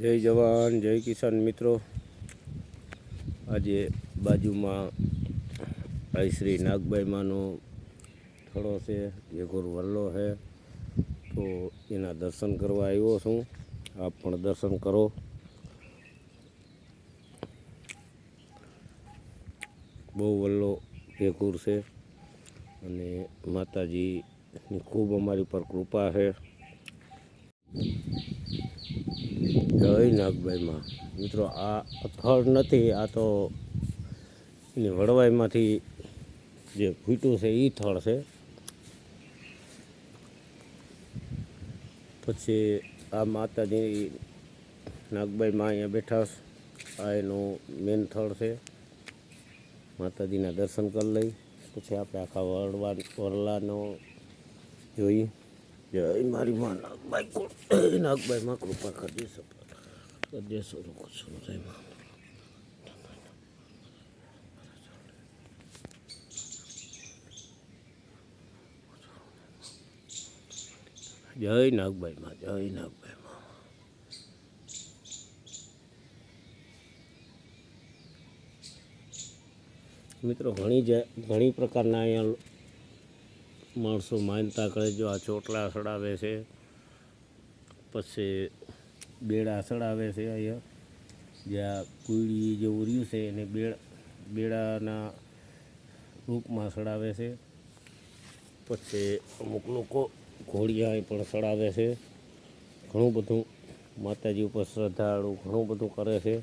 જય જવાન, જય કિસાન મિત્રો. આજે બાજુમાં શ્રી નાગભાઈમાંનો થોડો છે જેગોર વલ્લો છે. તો એના દર્શન કરવા આવ્યો છું. આપ પણ દર્શન કરો. બહુ વલ્લો ભેગુર છે. અને માતાજીની ખૂબ અમારી પર કૃપા છે. જય નાગભાઈમાં મિત્રો, આ અથડ નથી, આ તો એની વડવાઈમાંથી જે ફૂટ્યું છે એ થળ છે. પછી આ માતાજી નાગબાઈમાં અહીંયા બેઠા આ એનું મેન થળ છે. માતાજીના દર્શન કરી લઈ. પછી આપણે આખા વરવા, વરલાનો જોઈ. જય મારી માં નાગબાઈ નાગભાઈમાં કૃપા કરી સપા દેશો લોકો છું જયમાં જય નાગભાઈમાં જય નાગબાઈમાં મિત્રો, ઘણી જ ઘણી પ્રકારના અહીંયા માણસો માનતા કરે જો આ ચોટલા સડાવે છે, પછી બેડા આવે છે અહીંયા. જ્યાં કુયડી જેવું રહ્યું છે એને બેડ બેડાના રૂપમાં સડાવે છે. પછી અમુક લોકો ઘોડિયા પણ સડાવે છે. ઘણું બધું માતાજી ઉપર શ્રદ્ધાળુ ઘણું બધું કરે છે.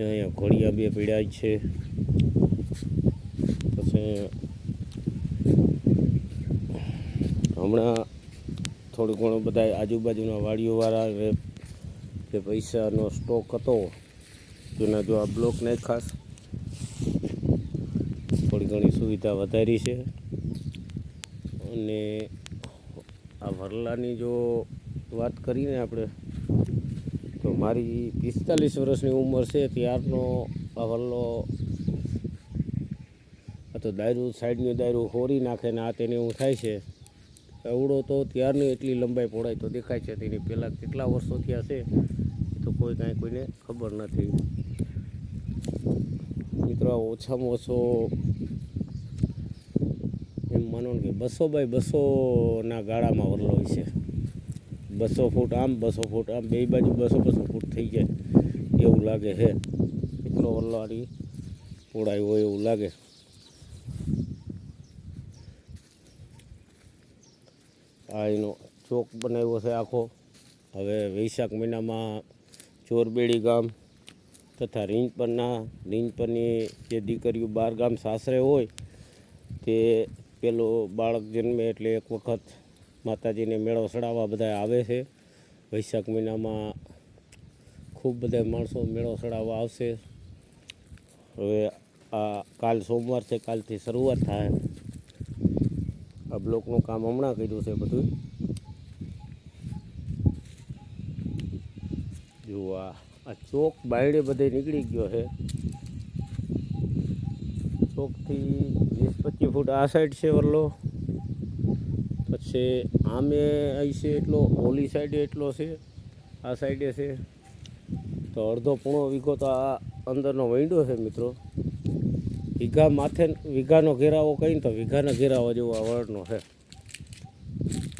અહીંયા ઘોડિયા બે પીડ્યા છે. પછી હમણાં થોડું ઘણું બધા આજુબાજુના વાડીઓવાળા જે પૈસાનો સ્ટોક હતો. તેના જો આ બ્લોક ખાસ થોડી ઘણી સુવિધા વધારી છે. અને આ વરલાની જો વાત કરીને આપણે, તો મારી પિસ્તાલીસ વર્ષની ઉંમર છે, ત્યારનો આ વરલો આ તો દાયરું સાઈડની દાયરું હોરી નાખે ને આ તેને એવું થાય છે. એવડો તો ત્યારની એટલી લંબાઈ પહોળાઈ તો દેખાય છે. તેની પહેલાં કેટલા વર્ષો થયા છે તો કોઈ કાંઈ કોઈને ખબર નથી. મિત્રો ઓછામાં ઓછો એમ માનો કે બસો બાય બસોના ગાળામાં વરલો હોય છે. બસો ફૂટ આમ, બસો ફૂટ આમ, બે બાજુ બસો બસો ફૂટ થઈ જાય એવું લાગે છે. એટલો વરલાની પહોળાઈ હોય એવું લાગે. આ ચોક બનાવ્યો છે આખો. હવે વૈશાખ મહિનામાં ચોરબેડી ગામ તથા રીંજપરના રીંજપરની જે દીકરીઓ બાર ગામ સાસરે હોય, તે પેલો બાળક જન્મે એટલે એક વખત માતાજીને મેળો સડાવવા બધા આવે છે. વૈશાખ મહિનામાં ખૂબ બધા માણસો મેળો સડાવવા આવશે. હવે આ કાલ સોમવાર છે, કાલથી શરૂઆત થાય. આ બ્લોકનું કામ હમણાં કર્યું છે બધું. જુઓ આ ચોક બાયડે બધે નીકળી ગયો છે. ચોકથી વીસ પચીસ ફૂટ આ સાઈડ છે વરલો. પછી આમે અહીં છે એટલો, ઓલી સાઈડે એટલો છે. આ સાઈડે છે. તો અડધો પૂણો વીઘો તો આ અંદરનો વૈંડો છે મિત્રો. વીઘા માથે વીઘાનો ઘેરાવો કહીને તો વીઘાના ઘેરાવા જેવો આ વળનો છે.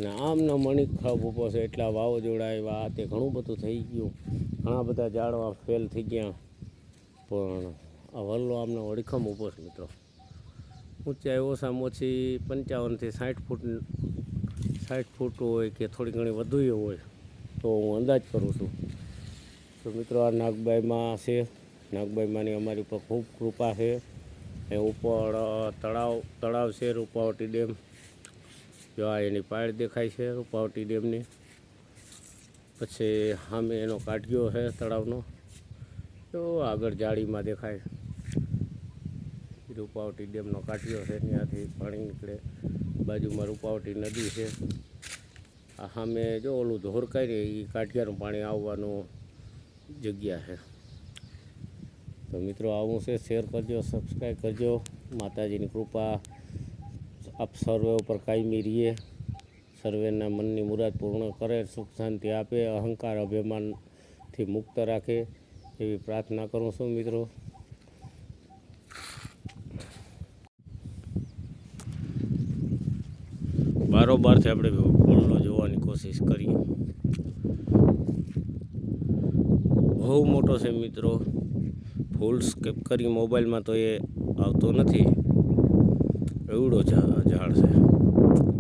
ને આમના મણિક ખબ ઊભો છે, એટલા વાવાઝોડા આ તે ઘણું બધું થઈ ગયું. ઘણા બધા ઝાડવા ફેલ થઈ ગયા. પણ આ વલ્લો આમનો ઓળખમ ઊભો છે મિત્રો. ઊંચાઈ ઓછામાં ઓછી પંચાવનથી સાઠ ફૂટ સાઠ ફૂટ હોય કે થોડી ઘણી વધુ હોય, તો હું અંદાજ કરું છું. તો મિત્રો આ નાગબાઈમાં છે. નાગબાઈમાંની અમારી ઉપર ખૂબ કૃપા છે. એ ઉપર તળાવ તળાવ છે રૂપાવટી ડેમ. જો આ એની પાળ દેખાય છે રૂપાવટી ડેમની. પછી સામે એનો કાઢ્યો છે તળાવનો. તો આગળ જાળીમાં દેખાય. રૂપાવટી ડેમનો કાઢ્યો છે, ત્યાંથી પાણી નીકળે. બાજુમાં રૂપાવટી નદી છે. આ સામે જો ઓલું ધોરકાય ને એ કાઢિયાનું પાણી આવવાનું જગ્યા છે. તો મિત્રો, આવું છે. શેર કરજો સબસ્ક્રાઈબ કરજો. માતાજીની કૃપા આપ સર્વે ઉપર કાયમી રહીએ. સર્વેના મનની મુરાદ પૂર્ણ કરે, સુખ શાંતિ આપે, અહંકાર અભિમાનથી મુક્ત રાખે એવી પ્રાર્થના કરું છું મિત્રો. બારોબારથી આપણે ફૂલનો જોવાની કોશિશ કરીએ. બહુ મોટો છે મિત્રો. ફૂલ સ્કેપ કરી મોબાઈલમાં તો એ આવતો નથી. એવડો ઝાડ છે.